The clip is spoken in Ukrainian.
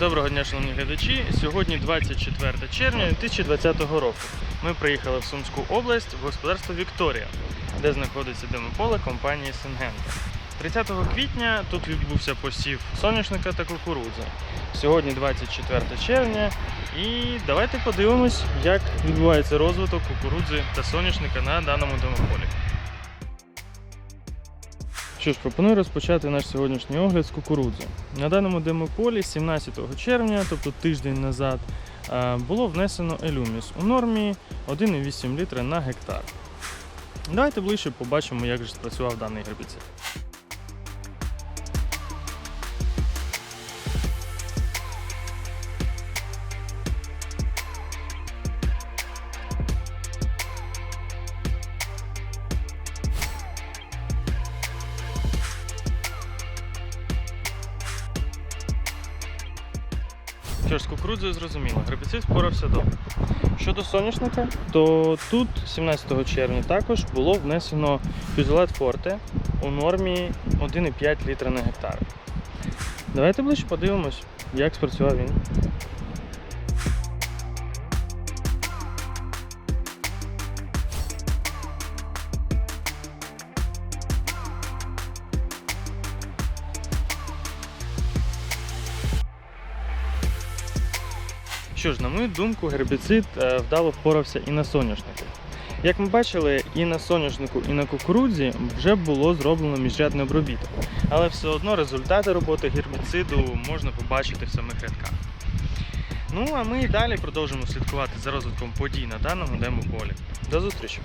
Доброго дня, шановні глядачі. Сьогодні 24 червня 2020 року. Ми приїхали в Сумську область в господарство Вікторія, де знаходиться демополе компанії Сингента. 30 квітня тут відбувся посів соняшника та кукурудзи. Сьогодні 24 червня, і давайте подивимось, як відбувається розвиток кукурудзи та соняшника на даному демополі. Що ж, пропоную розпочати наш сьогоднішній огляд з кукурудзи. На даному демополі 17 червня, тобто тиждень назад, е, було внесено елюміс у нормі 1,8 літра на гектар. Давайте ближче побачимо, як же спрацював даний гербіцид. Що ж, з кукурудзою зрозуміло, гербіцид впорався добре. Щодо соняшника, то тут 17 червня також було внесено фюзелет форте у нормі 1,5 літра на гектар. Давайте ближче подивимось, як спрацював він. Що ж, на мою думку, гербіцид е, вдало впорався і на соняшнику. Як ми бачили, і на соняшнику, і на кукурудзі вже було зроблено міжрядний обробіток. Але все одно результати роботи гербіциду можна побачити в самих рядках. Ну а ми і далі продовжимо слідкувати за розвитком подій на даному демополі. До зустрічі!